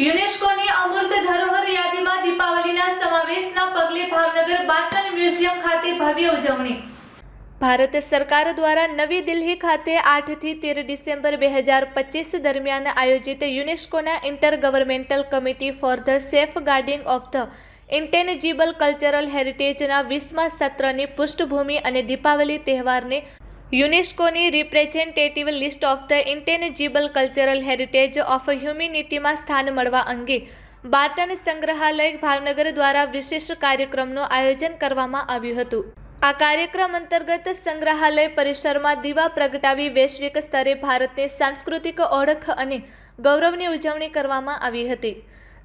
યુનેસ્કોની અમૂર્ત ધરોહર યાદીમાં દીપાવલીના સમાવેશના પગલે ભાવનગર બાટન મ્યુઝિયમ ખાતે ભવ્ય ઉજવણી. ભારત સરકાર દ્વારા નવી દિલ્હી ખાતે આઠથી તેર ડિસેમ્બર બે હજાર પચીસ દરમિયાન આયોજિત યુનેસ્કોના intergovernmental committee for the safeguarding of the intangible cultural હેરિટેજના વીસમા સત્રની પૃષ્ઠભૂમિ અને દીપાવલી તહેવારને યુનેસ્કોની representative list of the intangible cultural heritage of હ્યુમિનિટીમાં સ્થાન મળવા અંગે બાર્ટન સંગ્રહાલય ભાવનગર દ્વારા વિશેષ કાર્યક્રમનું આયોજન કરવામાં આવ્યું હતું. આ કાર્યક્રમ અંતર્ગત સંગ્રહાલય પરિસરમાં દીવા પ્રગટાવી વૈશ્વિક સ્તરે ભારતની સાંસ્કૃતિક ઓળખ અને ગૌરવની ઉજવણી કરવામાં આવી હતી.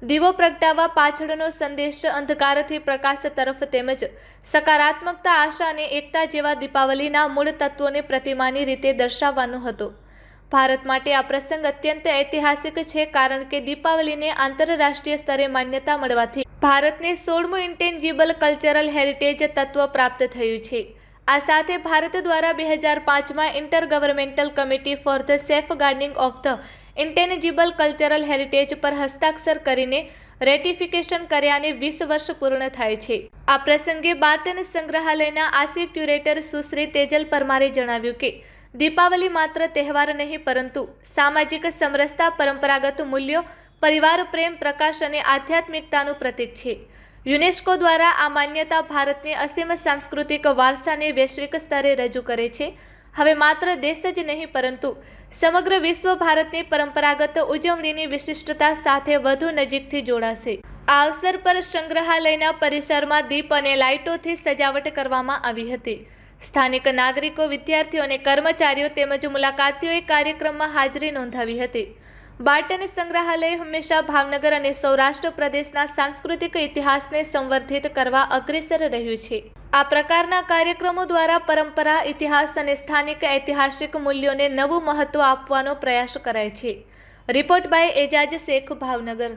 દીવો પ્રગટાવવા પાછળનો સંદેશ અંધકારથી પ્રકાશ તરફ તેમજ સકારાત્મકતા, આશા અને એકતા જેવા દીપાવલીના મૂળ તત્વોને પ્રતિમાની રીતે દર્શાવવાનો હતો. ભારત માટે આ પ્રસંગ અત્યંત ઐતિહાસિક છે કારણ કે દીપાવલીને આંતરરાષ્ટ્રીય સ્તરે માન્યતા મળવાથી ભારતને સોળમું ઇન્ટેન્જિબલ કલ્ચરલ હેરિટેજ તત્વ પ્રાપ્ત થયું છે. આ સાથે ભારત દ્વારા બે હજાર પાંચમાં intergovernmental committee for the safeguarding of the intangible cultural heritage પર હસ્તાક્ષર કરીને રેટિફિકેશન કર્યાને વીસ વર્ષ પૂર્ણ થાય છે. આ પ્રસંગે બાર્ટન સંગ્રહાલયના આશિક ક્યુરેટર સુશ્રી તેજલ પરમારે જણાવ્યું કે, દીપાવલી માત્ર તહેવાર નહીં, પરંતુ સામાજિક સમરસતા, પરંપરાગત મૂલ્યો, પરિવાર પ્રેમ, પ્રકાશ અને આધ્યાત્મિકતાનું પ્રતીક છે. યુનેસ્કો દ્વારા આ માન્યતા ભારતની અસીમ સાંસ્કૃતિક વારસાને વૈશ્વિક સ્તરે રજૂ કરે છે. હવે માત્ર દેશ જ નહીં, પરંતુ સમગ્ર વિશ્વ ભારતની પરંપરાગત ઉજવણીની વિશિષ્ટતા સાથે વધુ નજીકથી જોડાશે. આ અવસર પર સંગ્રહાલયના પરિસરમાં દીપ અને લાઇટોથી સજાવટ કરવામાં આવી હતી. સ્થાનિક નાગરિકો, વિદ્યાર્થીઓ અને કર્મચારીઓ તેમજ મુલાકાતીઓએ કાર્યક્રમમાં હાજરી નોંધાવી હતી. બાર્ટન સંગ્રહાલય હંમેશા ભાવનગર અને સૌરાષ્ટ્ર પ્રદેશના સાંસ્કૃતિક ઇતિહાસને સંવર્ધિત કરવા અગ્રેસર રહ્યું છે. આ પ્રકારના કાર્યક્રમો દ્વારા પરંપરા, ઇતિહાસ અને સ્થાનિક ઐતિહાસિક મૂલ્યોને નવું મહત્વ આપવાનો પ્રયાસ કરાય છે. Report by Ejaz Shaikh, Bhavnagar.